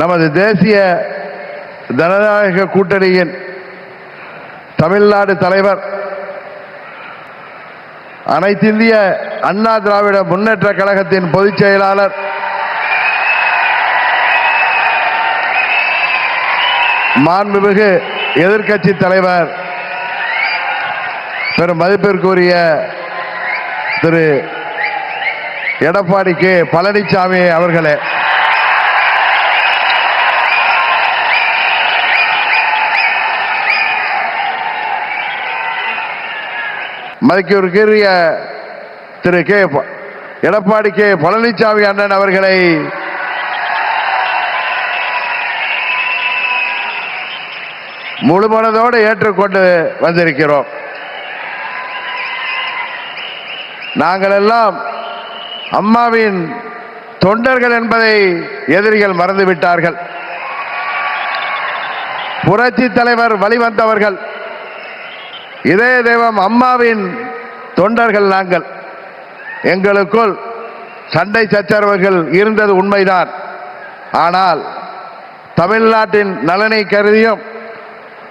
நமது தேசிய ஜனநாயக கூட்டணியின் தமிழ்நாடு தலைவர் அனைத்திந்திய அண்ணா திராவிட முன்னேற்ற கழகத்தின் பொதுச் செயலாளர் மாண்புமிகு எதிர்க்கட்சி தலைவர் பெரும் மதிப்பிற்குரிய திரு எடப்பாடி கே பழனிசாமி அவர்களே. மதிக்கிற்குரிய திரு கே எடப்பாடி கே பழனிசாமி அண்ணன் அவர்களை முழுமனதோடு ஏற்றுக்கொண்டு வந்திருக்கிறோம். நாங்கள் எல்லாம் அம்மாவின் தொண்டர்கள் என்பதை எதிரிகள் மறந்துவிட்டார்கள். புரட்சி தலைவர் வழிவந்தவர்கள். இதய தெய்வம் அம்மாவின் தொண்டர்கள் நாங்கள். எங்களுக்குள் சண்டை சச்சரவுகள் இருந்தது உண்மைதான். ஆனால் தமிழ்நாட்டின் நலனை கருதியும்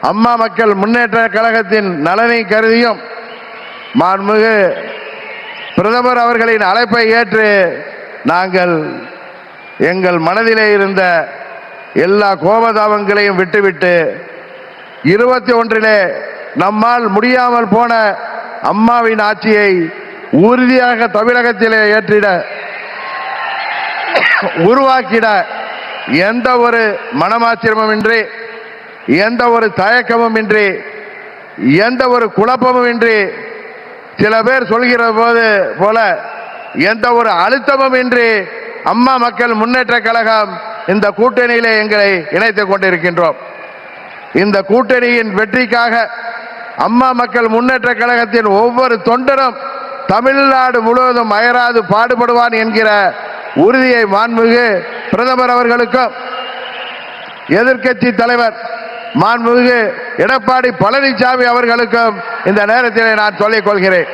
அம்மா மக்கள் முன்னேற்ற கழகத்தின் நலனை கருதியும் மாண்புமிகு பிரதமர் அவர்களின் அழைப்பை ஏற்று நாங்கள் எங்கள் மனதிலே இருந்த எல்லா கோபதாபங்களையும் விட்டுவிட்டு இருபத்தி ஒன்றிலே நம்மால் முடியாமல் போன அம்மாவின் ஆட்சியை உறுதியாக தமிழகத்திலே ஏற்றிட உருவாக்கிட எந்த ஒரு மனமாச்சிரமும் இன்றி எந்த ஒரு தயக்கமும் இன்றி எந்த ஒரு குழப்பமும் இன்றி சில பேர் சொல்கிற போது போல எந்த ஒரு அழுத்தமும் இன்றி அம்மா மக்கள் முன்னேற்ற கழகம் இந்த கூட்டணியிலே எங்களை இணைத்துக் கொண்டிருக்கின்றோம். இந்த கூட்டணியின் வெற்றிக்காக அம்மா மக்கள் முன்னேற்ற கழகத்தின் ஒவ்வொரு தொண்டரும் தமிழ்நாடு முழுவதும் அயராது பாடுபடுவான் என்கிற உறுதியை மாண்புமிகு பிரதமர் அவர்களுக்கும் எதிர்க்கட்சி தலைவர் மாண்புமிகு எடப்பாடி பழனிசாமி அவர்களுக்கும் இந்த நேரத்தில் நான் சொல்லிக் கொள்கிறேன்.